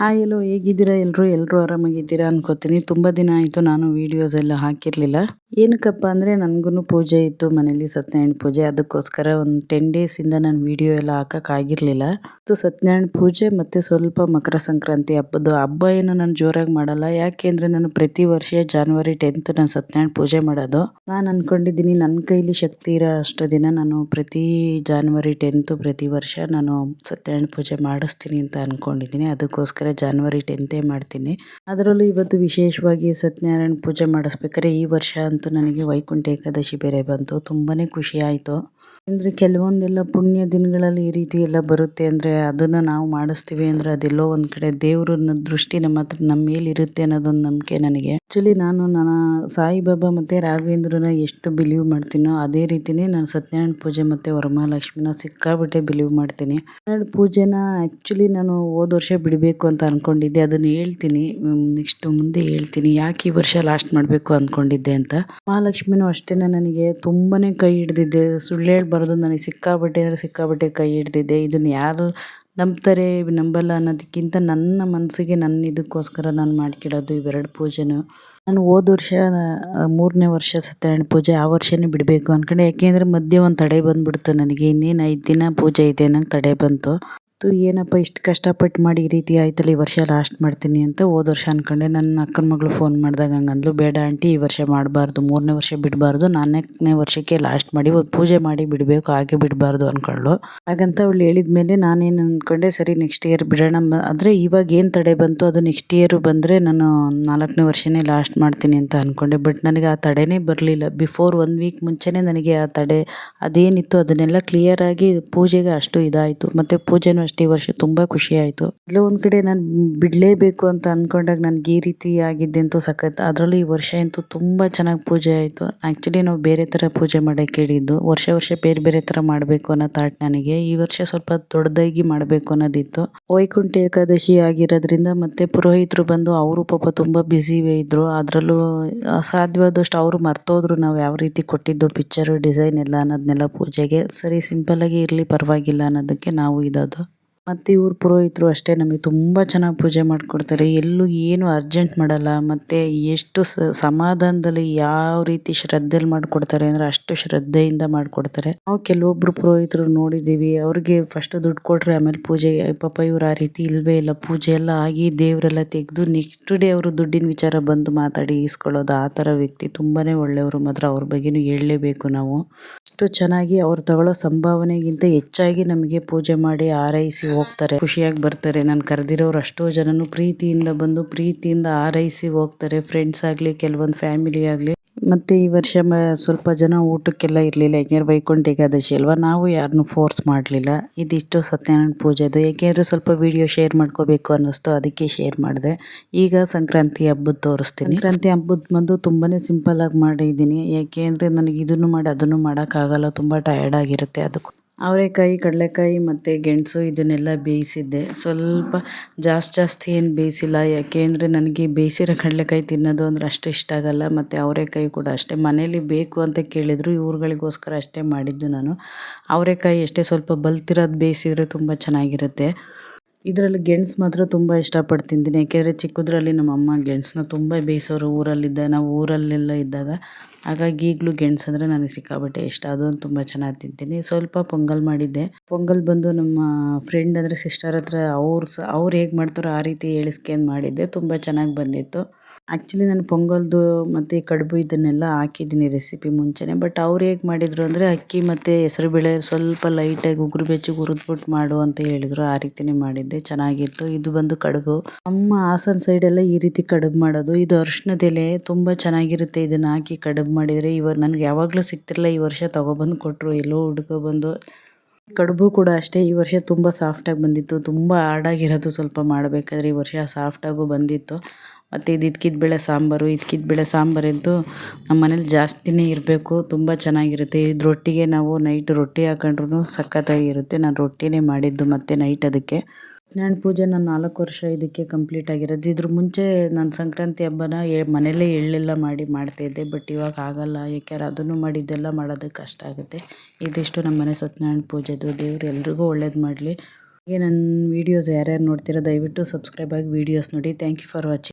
Hi ಎಲ್ಲೋ ಹೇಗಿದ್ದೀರಾ? ಎಲ್ಲರೂ ಎಲ್ಲರೂ ಆರಾಮಾಗಿದ್ದೀರಾ ಅನ್ಕೋತೀನಿ. ತುಂಬ ದಿನ ಆಯಿತು ನಾನು ವೀಡಿಯೋಸ್ ಎಲ್ಲ ಹಾಕಿರಲಿಲ್ಲ. ಏನಕ್ಕಪ್ಪ ಅಂದರೆ ನನಗೂ ಪೂಜೆ ಇತ್ತು ಮನೇಲಿ ಸತ್ಯನಾರಾಯಣ ಪೂಜೆ. ಅದಕ್ಕೋಸ್ಕರ ಒಂದು ಟೆನ್ ಡೇಸಿಂದ ನಾನು ವೀಡಿಯೋ ಎಲ್ಲ ಹಾಕೋಕ್ಕಾಗಿರಲಿಲ್ಲ ಮತ್ತು ಸತ್ಯನಾರಾಯಣ ಪೂಜೆ ಮತ್ತು ಸ್ವಲ್ಪ ಮಕರ ಸಂಕ್ರಾಂತಿ ಹಬ್ಬದ್ದು. ಹಬ್ಬ ಏನು ನಾನು ಜೋರಾಗಿ ಮಾಡಲ್ಲ. ಯಾಕೆಂದರೆ ನಾನು ಪ್ರತಿ ವರ್ಷ ಜಾನ್ವರಿ ಟೆಂತ್ ನಾನು ಸತ್ಯನಾರಾಯಣ ಪೂಜೆ ಮಾಡೋದು. ನಾನು ಅಂದ್ಕೊಂಡಿದ್ದೀನಿ ನನ್ನ ಕೈಲಿ ಶಕ್ತಿ ಇರೋ ಅಷ್ಟು ದಿನ ನಾನು ಪ್ರತಿ ಜಾನ್ವರಿ ಟೆಂತು ಪ್ರತಿ ವರ್ಷ ನಾನು ಸತ್ಯನಾರಾಯಣ ಪೂಜೆ ಮಾಡಿಸ್ತೀನಿ ಅಂತ ಅಂದ್ಕೊಂಡಿದ್ದೀನಿ ಅದಕ್ಕೋಸ್ಕರ ಜಾನ್ವರಿ ಟೆಂತೇ ಮಾಡ್ತೀನಿ. ಅದರಲ್ಲೂ ಇವತ್ತು ವಿಶೇಷವಾಗಿ ಸತ್ಯನಾರಾಯಣ ಪೂಜೆ ಮಾಡಿಸ್ಬೇಕಾದ್ರೆ ಈ ವರ್ಷ ಅಂತೂ ನನಗೆ ವೈಕುಂಠ ಏಕಾದಶಿ ಬೇರೆ ಬಂತು ತುಂಬಾ ಖುಷಿ ಆಯಿತು. ಅಂದರೆ ಕೆಲವೊಂದೆಲ್ಲ ಪುಣ್ಯ ದಿನಗಳಲ್ಲಿ ಈ ರೀತಿ ಎಲ್ಲ ಬರುತ್ತೆ ಅಂದರೆ ಅದನ್ನು ನಾವು ಮಾಡಿಸ್ತೀವಿ ಅಂದರೆ ಅದೆಲ್ಲೋ ಒಂದು ಕಡೆ ದೇವ್ರನ್ನ ದೃಷ್ಟಿ ನಮ್ಮ ಹತ್ರ ನಮ್ಮ ಮೇಲೆ ಇರುತ್ತೆ ಅನ್ನೋದೊಂದು ನಂಬಿಕೆ ನನಗೆ. ಆ್ಯಕ್ಚುಲಿ ನಾನು ನನ್ನ ಸಾಯಿಬಾಬಾ ಮತ್ತು ರಾಘವೇಂದ್ರನ ಎಷ್ಟು ಬಿಲೀವ್ ಮಾಡ್ತೀನೋ ಅದೇ ರೀತಿಯೇ ನಾನು ಸತ್ಯನಾರಾಯಣ ಪೂಜೆ ಮತ್ತು ವರಮಹಾಲಕ್ಷ್ಮಿನ ಸಿಕ್ಕಾಬಿಟ್ಟೆ ಬಿಲೀವ್ ಮಾಡ್ತೀನಿ. ಸತ್ಯನಾರಾಯಣ ಪೂಜೆನ ಆ್ಯಕ್ಚುಲಿ ನಾನು ಹೋದ ವರ್ಷ ಬಿಡಬೇಕು ಅಂತ ಅಂದ್ಕೊಂಡಿದ್ದೆ ಅದನ್ನು ಹೇಳ್ತೀನಿ ನೆಕ್ಸ್ಟ್ ಮುಂದೆ ಹೇಳ್ತೀನಿ. ಯಾಕೆ ಈ ವರ್ಷ ಲಾಸ್ಟ್ ಮಾಡಬೇಕು ಅಂದ್ಕೊಂಡಿದ್ದೆ ಅಂತ. ಮಹಾಲಕ್ಷ್ಮಿನೂ ಅಷ್ಟೇ ನನಗೆ ತುಂಬಾ ಕೈ ಹಿಡ್ದಿದ್ದೆ. ಸುಳ್ಳು ನನಗೆ ಸಿಕ್ಕಾಬಟ್ಟೆ ಅಂದರೆ ಸಿಕ್ಕಾಬಟ್ಟೆ ಕೈ ಹಿಡ್ದಿದ್ದೆ ಇದನ್ನು ಯಾರು ನಂಬ್ತಾರೆ ನಂಬಲ್ಲ ಅನ್ನೋದಕ್ಕಿಂತ ನನ್ನ ಮನಸ್ಸಿಗೆ ನನ್ನ ಇದಕ್ಕೋಸ್ಕರ ನಾನು ಮಾಡ್ಕೊಳ್ಳೋದು ಇವೆರಡು ಪೂಜೆನೂ. ನಾನು ಹೋದ ವರ್ಷ ಮೂರನೇ ವರ್ಷ ಸತ್ಯನಾರಾಯಣ ಪೂಜೆ ಆ ವರ್ಷನೇ ಬಿಡಬೇಕು ಅಂದ್ಕೊಂಡೆ ಯಾಕೆಂದರೆ ಮಧ್ಯೆ ಒಂದು ತಡೆ ಬಂದುಬಿಡ್ತು ನನಗೆ. ಇನ್ನೇನು ಐದು ದಿನ ಪೂಜೆ ಇದೆ ಅನ್ನೋಂಗೆ ತಡೆ ಬಂತು. ಏನಪ್ಪ ಇಷ್ಟು ಕಷ್ಟಪಟ್ಟು ಮಾಡಿ ಈ ರೀತಿ ಆಯ್ತಲ್ಲ ಈ ವರ್ಷ ಲಾಸ್ಟ್ ಮಾಡ್ತೀನಿ ಅಂತ ಹೋದ ವರ್ಷ ಅಂದ್ಕೊಂಡೆ ನನ್ನ ಅಕ್ಕನ ಮಗಳು ಫೋನ್ ಮಾಡಿದಾಗ ಹಂಗಂದ್ಲು, ಬೇಡ ಆಂಟಿ, ಈ ವರ್ಷ ಮಾಡಬಾರ್ದು, ಮೂರನೇ ವರ್ಷ ಬಿಡಬಾರ್ದು, ನಾಲ್ಕನೇ ವರ್ಷಕ್ಕೆ ಲಾಸ್ಟ್ ಮಾಡಿ ಪೂಜೆ ಮಾಡಿ ಬಿಡಬೇಕು, ಹಾಗೆ ಬಿಡಬಾರ್ದು ಅಂದ್ಕೊಳ್ಳು ಹಾಗಂತ ಅವಳು ಹೇಳಿದ ಮೇಲೆ ನಾನೇನು ಅಂದ್ಕೊಂಡೆ ಸರಿ ನೆಕ್ಸ್ಟ್ ಇಯರ್ ಬಿಡೋಣ ಆದರೆ ಇವಾಗ ಏನು ತಡೆ ಬಂತು, ಅದು ನೆಕ್ಸ್ಟ್ ಇಯರು ಬಂದರೆ ನಾನು ನಾಲ್ಕನೇ ವರ್ಷನೇ ಲಾಸ್ಟ್ ಮಾಡ್ತೀನಿ ಅಂತ ಅಂದ್ಕೊಂಡೆ ಬಟ್ ನನಗೆ ಆ ತಡೆನೇ ಬರಲಿಲ್ಲ. ಬಿಫೋರ್ ಒನ್ ವೀಕ್ ಮುಂಚೆನೇ ನನಗೆ ಆ ತಡೆ ಅದೇನಿತ್ತು ಅದನ್ನೆಲ್ಲ ಕ್ಲಿಯರಾಗಿ ಪೂಜೆಗೆ ಅಷ್ಟು ಇದಾಯಿತು. ಮತ್ತು ಪೂಜೆನೂ ಅಷ್ಟೇ ವರ್ಷ ತುಂಬ ಖುಷಿ ಆಯಿತು. ಎಲ್ಲೋ ಒಂದು ಕಡೆ ನಾನು ಬಿಡಲೇಬೇಕು ಅಂತ ಅಂದ್ಕೊಂಡಾಗ ನನಗೆ ಈ ರೀತಿ ಆಗಿದ್ದೆ ಅಂತೂ ಸಖತ್. ಅದರಲ್ಲೂ ಈ ವರ್ಷ ಅಂತೂ ತುಂಬ ಚೆನ್ನಾಗಿ ಪೂಜೆ ಆಯಿತು. ಆ್ಯಕ್ಚುಲಿ ನಾವು ಬೇರೆ ಥರ ಪೂಜೆ ಮಾಡೋಕ್ಕೆ ಹೇಳಿದ್ದು. ವರ್ಷ ವರ್ಷ ಬೇರೆ ಬೇರೆ ಥರ ಮಾಡಬೇಕು ಅನ್ನೋ ಥಾಟ್ ನನಗೆ. ಈ ವರ್ಷ ಸ್ವಲ್ಪ ದೊಡ್ಡದಾಗಿ ಮಾಡಬೇಕು ಅನ್ನೋದಿತ್ತು. ವೈಕುಂಠ ಏಕಾದಶಿ ಆಗಿರೋದ್ರಿಂದ ಮತ್ತೆ ಪುರೋಹಿತರು ಬಂದು ಅವರು ಪಾಪ ತುಂಬ ಬ್ಯುಸಿ ಇದ್ದರು ಅದರಲ್ಲೂ ಸಾಧ್ಯವಾದಷ್ಟು ಅವರು ಮರ್ತೋದ್ರು. ನಾವು ಯಾವ ರೀತಿ ಕೊಟ್ಟಿದ್ದು ಪಿಕ್ಚರು ಡಿಸೈನ್ ಎಲ್ಲ ಅನ್ನೋದನ್ನೆಲ್ಲ ಪೂಜೆಗೆ. ಸರಿ ಸಿಂಪಲ್ಲಾಗಿ ಇರಲಿ, ಪರವಾಗಿಲ್ಲ ಅನ್ನೋದಕ್ಕೆ ನಾವು ಇದ್ದದ್ದು ಮತ್ತು ಇವ್ರ ಪುರೋಹಿತರು ಅಷ್ಟೇ ನಮಗೆ ತುಂಬ ಚೆನ್ನಾಗಿ ಪೂಜೆ ಮಾಡಿಕೊಡ್ತಾರೆ. ಎಲ್ಲೂ ಏನು ಅರ್ಜೆಂಟ್ ಮಾಡಲ್ಲ. ಮತ್ತು ಎಷ್ಟು ಸಮಾಧಾನದಲ್ಲಿ ಯಾವ ರೀತಿ ಶ್ರದ್ಧೆಯಲ್ಲಿ ಮಾಡಿಕೊಡ್ತಾರೆ ಅಂದರೆ ಅಷ್ಟು ಶ್ರದ್ಧೆಯಿಂದ ಮಾಡಿಕೊಡ್ತಾರೆ. ನಾವು ಕೆಲವೊಬ್ರು ಪುರೋಹಿತರು ನೋಡಿದ್ದೀವಿ. ಅವ್ರಿಗೆ ಫಸ್ಟ್ ದುಡ್ಡು ಕೊಟ್ಟರೆ ಆಮೇಲೆ ಪೂಜೆ ಪಾಪ ಇವ್ರು ಆ ರೀತಿ ಇಲ್ಲವೇ ಇಲ್ಲ. ಪೂಜೆ ಎಲ್ಲ ಆಗಿ ದೇವರೆಲ್ಲ ತೆಗೆದು ನೆಕ್ಸ್ಟ್ ಡೇ ಅವರು ದುಡ್ಡಿನ ವಿಚಾರ ಬಂದು ಮಾತಾಡಿ ಈಸ್ಕೊಳ್ಳೋದು. ಆ ಥರ ವ್ಯಕ್ತಿ ತುಂಬಾ ಒಳ್ಳೆಯವರು. ಮಾತ್ರ ಅವ್ರ ಬಗ್ಗೆನೂ ಹೇಳಲೇಬೇಕು ನಾವು. ಅಷ್ಟು ಚೆನ್ನಾಗಿ ಅವ್ರು ತಗೊಳ್ಳೋ ಸಂಭಾವನೆಗಿಂತ ಹೆಚ್ಚಾಗಿ ನಮಗೆ ಪೂಜೆ ಮಾಡಿ, ಆರೈಸಿ ಹೋಗ್ತಾರೆ, ಖುಷಿಯಾಗಿ ಬರ್ತಾರೆ. ನಾನು ಕರೆದಿರೋರು ಅಷ್ಟೋ ಜನನು ಪ್ರೀತಿಯಿಂದ ಬಂದು, ಪ್ರೀತಿಯಿಂದ ಆರೈಸಿ ಹೋಗ್ತಾರೆ. ಫ್ರೆಂಡ್ಸ್ ಆಗಲಿ, ಕೆಲವೊಂದು ಫ್ಯಾಮಿಲಿ ಆಗಲಿ. ಮತ್ತೆ ಈ ವರ್ಷ ಸ್ವಲ್ಪ ಜನ ಊಟಕ್ಕೆಲ್ಲ ಇರಲಿಲ್ಲ. ಯಾಕೆಂದ್ರೆ ವೈಕುಂಠ ಏಕಾದಶಿ ಅಲ್ವಾ? ನಾವು ಯಾರನ್ನೂ ಫೋರ್ಸ್ ಮಾಡಲಿಲ್ಲ. ಇದಿಷ್ಟು ಸತ್ಯನಾರಾಯಣ ಪೂಜೆದು ಯಾಕೆಂದರೆ ಸ್ವಲ್ಪ ವಿಡಿಯೋ ಶೇರ್ ಮಾಡ್ಕೋಬೇಕು ಅನ್ನಿಸ್ತು. ಅದಕ್ಕೆ ಶೇರ್ ಮಾಡಿದೆ. ಈಗ ಸಂಕ್ರಾಂತಿ ಹಬ್ಬದ ತೋರಿಸ್ತೀನಿ. ಸಂಕ್ರಾಂತಿ ಹಬ್ಬದ ಬಂದು ತುಂಬಾ ಆಗಿ ಮಾಡಿದ್ದೀನಿ. ಯಾಕೆ ಅಂದರೆ ನನಗೆ ಇದನ್ನು ಮಾಡಿ, ಅದನ್ನು ಮಾಡೋಕ್ಕಾಗಲ್ಲ ತುಂಬ ಟಯರ್ಡ್ ಆಗಿರುತ್ತೆ. ಅದಕ್ಕೆ ಅವರೆಕಾಯಿ, ಕಡಲೆಕಾಯಿ ಮತ್ತು ಗೆಣಸು ಇದನ್ನೆಲ್ಲ ಬೇಯಿಸಿದ್ದೆ. ಸ್ವಲ್ಪ ಜಾಸ್ತಿ ಜಾಸ್ತಿ ಏನು ಬೇಯಿಸಿಲ್ಲ. ಯಾಕೆ ಅಂದರೆ ನನಗೆ ಬೇಯಿಸಿರೋ ಕಡಲೆಕಾಯಿ ತಿನ್ನೋದು ಅಂದರೆ ಅಷ್ಟು ಇಷ್ಟ ಆಗಲ್ಲ. ಮತ್ತು ಅವರೆಕಾಯಿ ಕೂಡ ಅಷ್ಟೇ. ಮನೇಲಿ ಬೇಕು ಅಂತ ಕೇಳಿದರು ಇವ್ರುಗಳಿಗೋಸ್ಕರ ಅಷ್ಟೇ ಮಾಡಿದ್ದು ನಾನು. ಅವರೆಕಾಯಿ ಅಷ್ಟೇ ಸ್ವಲ್ಪ ಬಲ್ತಿರೋದು ಬೇಯಿಸಿದರೆ ತುಂಬ ಚೆನ್ನಾಗಿರುತ್ತೆ. ಇದರಲ್ಲಿ ಗೆಣಸು ಮಾತ್ರ ತುಂಬ ಇಷ್ಟಪಟ್ಟು ತಿಂತೀನಿ ಯಾಕೆಂದರೆ ಚಿಕ್ಕದ್ರಲ್ಲಿ ನಮ್ಮ ಅಮ್ಮ ಗೆಣಸನ್ನ ತುಂಬ ಬೇಯಿಸೋರು ಊರಲ್ಲಿದ್ದ ನಾವು ಊರಲ್ಲೆಲ್ಲ ಇದ್ದಾಗ ಹಾಗಾಗಿ ಈಗಲೂ ಗೆಣಸು ಅಂದರೆ ನನಗೆ ಸಿಕ್ಕಾಪಟ್ಟೆ ಇಷ್ಟ. ಅದೊಂದು ತುಂಬ ಚೆನ್ನಾಗಿ ತಿಂತೀನಿ. ಸ್ವಲ್ಪ ಪೊಂಗಲ್ ಮಾಡಿದ್ದೆ. ಪೊಂಗಲ್ ಬಂದು ನಮ್ಮ ಫ್ರೆಂಡ್ ಅಂದರೆ ಸಿಸ್ಟರ್ ಹತ್ರ ಅವ್ರು ಸಹ ಅವ್ರು ಹೇಗೆ ಮಾಡ್ತಾರೋ ಆ ರೀತಿ ಹೇಳಿಸ್ಕೊಂಡು ಮಾಡಿದ್ದೆ. ತುಂಬ ಚೆನ್ನಾಗಿ ಬಂದಿತ್ತು. ಆ್ಯಕ್ಚುಲಿ ನಾನು ಪೊಂಗಲ್ದು ಮತ್ತು ಕಡುಬು ಇದನ್ನೆಲ್ಲ ಹಾಕಿದ್ದೀನಿ ರೆಸಿಪಿ ಮುಂಚೆನೇ. ಬಟ್ ಅವ್ರು ಹೇಗೆ ಮಾಡಿದರು ಅಂದರೆ ಅಕ್ಕಿ ಮತ್ತು ಹೆಸರುಬೇಳೆ ಸ್ವಲ್ಪ ಲೈಟಾಗಿ ಉಗುರು ಬೆಚ್ಚಗೆ ಹುರಿದ್ಬಿಟ್ಟು ಮಾಡು ಅಂತ ಹೇಳಿದರು. ಆ ರೀತಿಯೇ ಮಾಡಿದ್ದೆ. ಚೆನ್ನಾಗಿತ್ತು. ಇದು ಬಂದು ಕಡುಬು. ನಮ್ಮ ಹಾಸನ ಸೈಡೆಲ್ಲ ಈ ರೀತಿ ಕಡುಬು ಮಾಡೋದು. ಇದು ಅರ್ಶಿನದ ಎಲೆ. ತುಂಬ ಚೆನ್ನಾಗಿರುತ್ತೆ ಇದನ್ನು ಹಾಕಿ ಕಡುಬು ಮಾಡಿದರೆ. ಇವರು ನನಗೆ ಯಾವಾಗಲೂ ಸಿಗ್ತಿರಲಿಲ್ಲ. ಈ ವರ್ಷ ತೊಗೊಬಂದು ಕೊಟ್ಟರು ಎಲ್ಲೋ ಹುಡ್ಕೊಬಂದು ಕಡುಬು ಕೂಡ ಅಷ್ಟೇ. ಈ ವರ್ಷ ತುಂಬ ಸಾಫ್ಟಾಗಿ ಬಂದಿತ್ತು. ತುಂಬ ಹಾರ್ಡಾಗಿರೋದು ಸ್ವಲ್ಪ ಮಾಡಬೇಕಾದ್ರೆ ಈ ವರ್ಷ ಸಾಫ್ಟಾಗೂ ಬಂದಿತ್ತು. ಮತ್ತು ಇದು ಇದ್ಕಿದ ಬೇಳೆ ಸಾಂಬಾರು, ಇದ್ಕಿದ ಬೇಳೆ ಸಾಂಬಾರಂತೂ ನಮ್ಮ ಮನೇಲಿ ಜಾಸ್ತಿನೇ ಇರಬೇಕು. ತುಂಬ ಚೆನ್ನಾಗಿರುತ್ತೆ. ಇದ್ರೊಟ್ಟಿಗೆ ನಾವು ನೈಟ್ ರೊಟ್ಟಿ ಹಾಕೊಂಡ್ರು ಸಖತ್ತಾಗಿರುತ್ತೆ. ನಾನು ರೊಟ್ಟಿನೇ ಮಾಡಿದ್ದು ಮತ್ತು ನೈಟ್ ಅದಕ್ಕೆ. ನಾನು ಪೂಜೆ ನಾನು ನಾಲ್ಕು ವರ್ಷ ಇದಕ್ಕೆ ಕಂಪ್ಲೀಟ್ ಆಗಿರೋದು. ಇದ್ರ ಮುಂಚೆ ನಾನು ಸಂಕ್ರಾಂತಿ ಹಬ್ಬನ ಮನೆಯಲ್ಲೇ ಎಳ್ಳೆಲ್ಲ ಮಾಡಿ ಮಾಡ್ತಾಯಿದ್ದೆ ಬಟ್ ಇವಾಗ ಆಗಲ್ಲ. ಯಾಕೆಂದ್ರೆ ಅದನ್ನು ಮಾಡಿ ಇದೆಲ್ಲ ಮಾಡೋದಕ್ಕೆ ಕಷ್ಟ ಆಗುತ್ತೆ. ಇದಿಷ್ಟು ನಮ್ಮ ಮನೆ ಸತ್ಯನಾರಾಯಣ ಪೂಜೆದು. ದೇವ್ರು ಎಲ್ರಿಗೂ ಒಳ್ಳೇದು ಮಾಡಲಿ. ಹಾಗೆ ನನ್ನ ವೀಡಿಯೋಸ್ ಯಾರ್ಯಾರು ನೋಡ್ತೀರಾ ದಯವಿಟ್ಟು ಸಬ್ಸ್ಕ್ರೈಬ್ ಆಗಿ ವೀಡಿಯೋಸ್ ನೋಡಿ. Thank you for watching